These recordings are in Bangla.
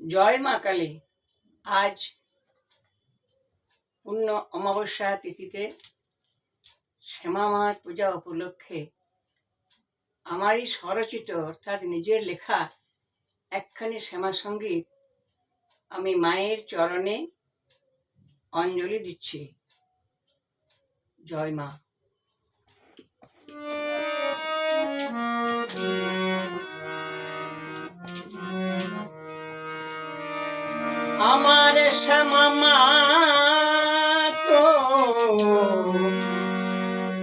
জয় মা কালী। আজ পূর্ণ অমাবস্যা তিথিতে শ্যামা মার পূজা উপলক্ষে আমারই স্বরচিত, অর্থাৎ নিজের লেখা একখানি শ্যামা সংগীত আমি মায়ের চরণে অঞ্জলি দিচ্ছি। জয় মা। আমার শ্যামা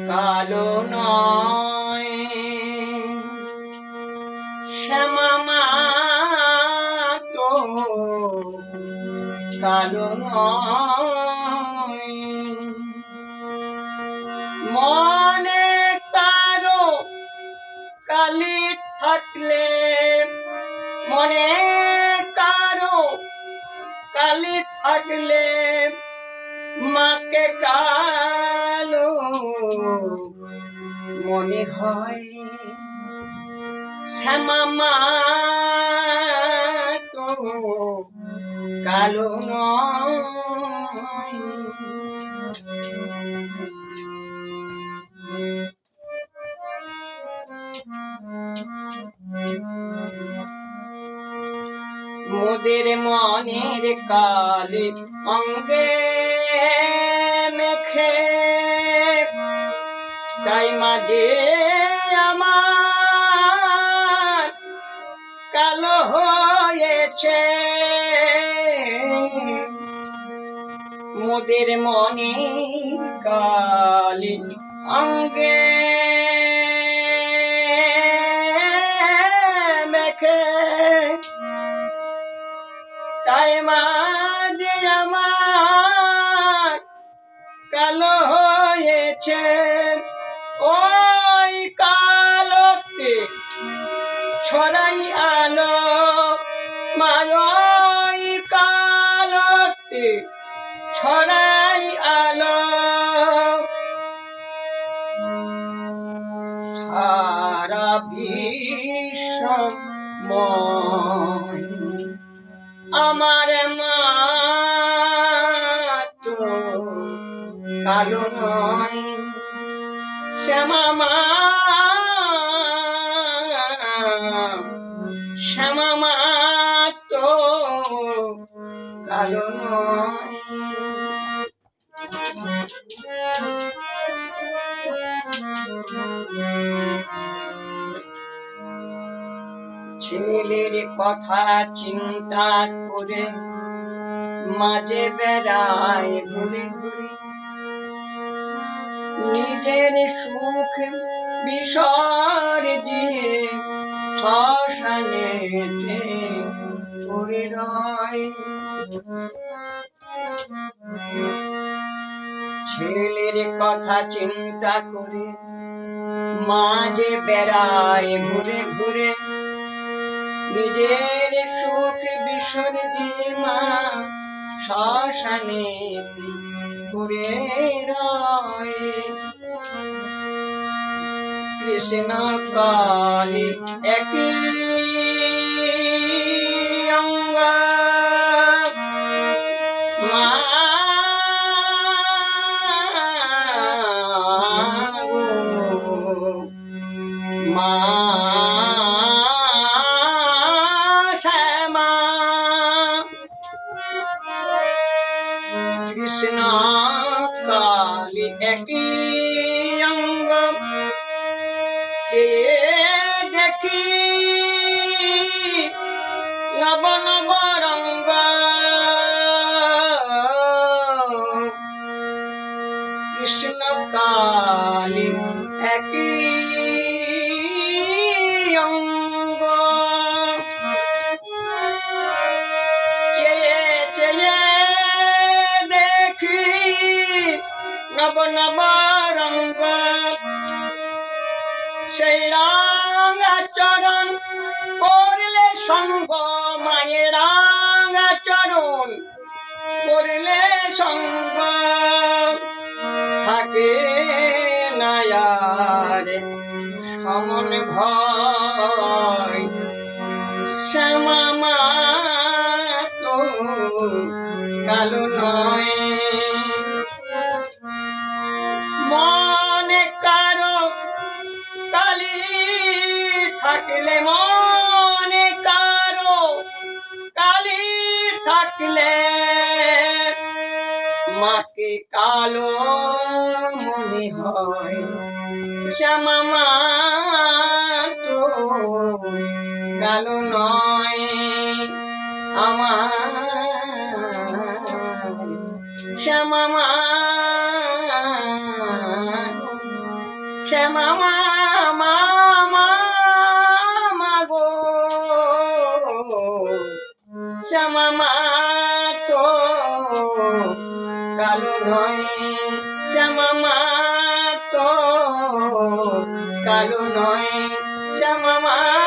কালো নয়। শ্যামা তো কালো নয়। মনে তারো কালি থাকলে মনে কারও কালি থাকলে মাকে কালো। মনে হয় শ্যামা মা তো কালো নয়। মোদের মনের কালি অঙ্গে মেখে। তাই মাঝে আমার কালো হয়েছে। মোদের মনের কালি অঙ্গে কালো হয়েছে ওই কালোতে ছড়াই আলো মায় কালোতে ছড়াই আলো। সারা বিশ্ব আমার মা কালো নয়। শ্যামা মা শ্যামা মা তো কালো নয়। ছেলের কথা চিন্তা করে মাঝে বেড়ায় ঘুরে ঘুরে নিজের সুখ বিসর দিয়ে শ্মশানেতে পড়ে রয়। ছেলের কথা চিন্তা করে মাঝে বেড়ায় ঘুরে ঘুরে নিজের সুখ বিসর দিয়ে মা শ্মশানে রয়। কৃষ্ণ কালী একই অঙ্গ মা গো, একই অঙ্গ। চেয়ে দেখি নব নব রঙ্গ কৃষ্ণ কালী একই নব নব রঙ্গ সেই রাঙা চরণ করলে সঙ্গ মায়ের রাঙা চরণ করলে সঙ্গ। থাকে নায়ার সমন ভয়, শ্যামা মা কালো নয়। থাকলে মনে কারও, কালি থাকলে মাকে কালো মনে হয়। শ্যামা তো কালো নয় আমার। শ্যামা মা শ্যামামাত কালো নয় শ্যামামাত কালো নয় শ্যামামা